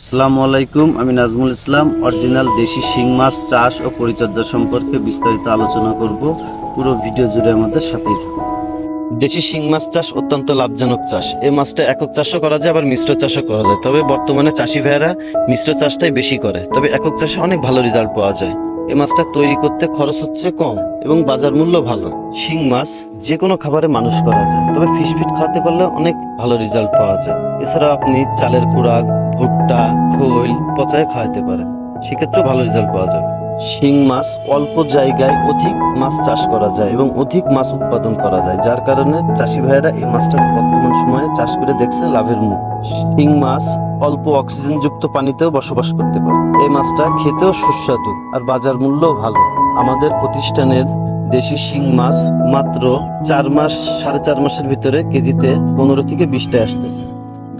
আসসালামু আলাইকুম, আমি নাজমুল ইসলাম, অরিজিনাল দেশি শিং মাছ, চাষ ও পরিচর্যা সম্পর্কে বিস্তারিত আলোচনা করব। পুরো ভিডিও জুড়ে আমাদের থাকুন। দেশি শিং মাছ চাষ অত্যন্ত লাভজনক চাষ। এই মাছটা একক চাষও করা যায়, আবার মিশ্র চাষও করা যায়। তবে বর্তমানে চাষি ভাইয়েরা মিশ্র চাষটাই বেশি করে। তবে একক চাষে অনেক ভালো রেজাল্ট পাওয়া যায়। এই মাছটা তৈরি করতে খরচ হচ্ছে কম এবং বাজার মূল্য ভালো। শিং মাছ যে কোনো খাবারে মানুষ করা যায়, তবে ফিশ ফিট খাওয়াতে পারলে অনেক ভালো রেজাল্ট পাওয়া যায়। এছাড়া আপনি চালের ভুট্টা খোল পচায় খাওয়াতে পারেন। সেক্ষেত্রে ভালো রেজাল্ট পাওয়া যাবে। শিং মাছ অল্প জায়গায় অধিক মাছ চাষ করা যায় এবং অধিক মাছ উৎপাদন করা যায়, যার কারণে চাষি ভাইয়েরা এই মাছটা বর্তমান সময়ে চাষ করে দেখছে লাভের মুখ। শিং মাছ অল্প অক্সিজেন যুক্ত পানিতেও বসবাস করতে পারে। এই মাছটা খেতেও সুস্বাদু আর বাজার মূল্যও ভালো। আমাদের প্রতিষ্ঠানের দেশি শিং মাছ মাত্র চার মাস, সাড়ে চার মাসের ভিতরে কেজিতে পনেরো থেকে বিশটা আসতেছে।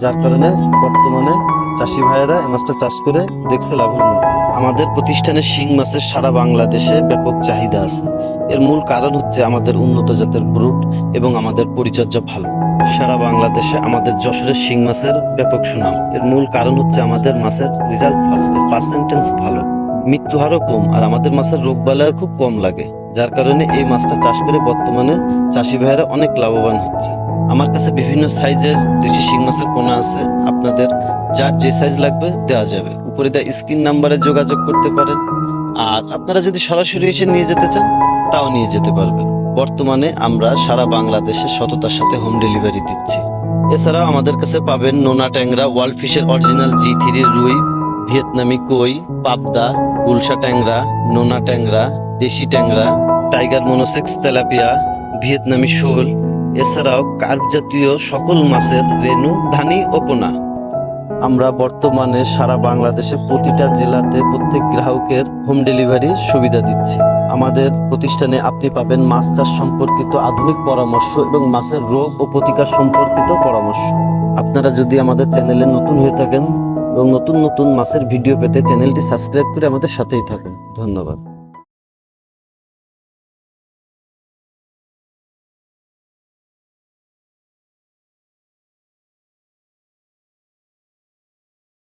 যার কারণে বর্তমানে চাষি ভাইয়েরা এই মাছটা চাষ করে দেখছে লাভের মুখ আমাদের প্রতিষ্ঠানের শিং মাছের সারা বাংলাদেশে ব্যাপক চাহিদা আছে। এর মূল কারণ হচ্ছে আমাদের উন্নত জাতের ব্রুট এবং আমাদের পরিচর্যা ভালো। সারা বাংলাদেশে আমাদের যশোরের শিং মাছের ব্যাপক সুনাম। এর মূল কারণ হচ্ছে আমাদের মাছের রেজাল্ট ভালো, এর পার্সেন্টেজ ভালো। মৃত্যু হারও কম আর আমাদের মাছের রোগ বালায় খুব কম লাগে। যার কারণে এই মাছটা চাষ করে বর্তমানে চাষি ভাইয়েরা অনেক লাভবান হচ্ছে। আমার কাছে বিভিন্ন সাইজের দেশি শিং মাছের পোনা আছে। আপনাদের যার যে সাইজ লাগবে দেওয়া যাবে। উপরে দেওয়া স্ক্রিন নাম্বারে যোগাযোগ করতে পারেন। আর আপনারা যদি সরাসরি এসে নিয়ে যেতে চান, তাও নিয়ে যেতে পারবেন। বর্তমানে আমরা সারা বাংলাদেশে সততার সাথে হোম ডেলিভারি দিচ্ছি। এছাড়াও আমাদের কাছে পাবেন নোনা ট্যাংরা, ওয়ার্ল্ড ফিশের অরিজিনাল জি থ্রি রুই, ভিয়েতনামি কই, পাবদা, গুলশা ট্যাংরা, নোনা ট্যাংরা, দেশি ট্যাংরা, টাইগার মনোসেক্স, তেলাপিয়া, ভিয়েতনামি শোল এছাড়াও কার্প জাতীয় সকল মাছের রেনু ধানি ও পোনা। আমরা বর্তমানে সারা বাংলাদেশে প্রতিটা জেলাতে প্রত্যেক গ্রাহকের হোম ডেলিভারির সুবিধা দিচ্ছি। আমাদের প্রতিষ্ঠানে আপনি পাবেন মাছ চাষ সম্পর্কিত আধুনিক পরামর্শ এবং মাছের রোগ ও প্রতিকার সম্পর্কিত পরামর্শ। আপনারা যদি আমাদের চ্যানেলে নতুন হয়ে থাকেন এবং নতুন নতুন মাছের ভিডিও পেতে চ্যানেলটি সাবস্ক্রাইব করে আমাদের সাথেই থাকুন। ধন্যবাদ।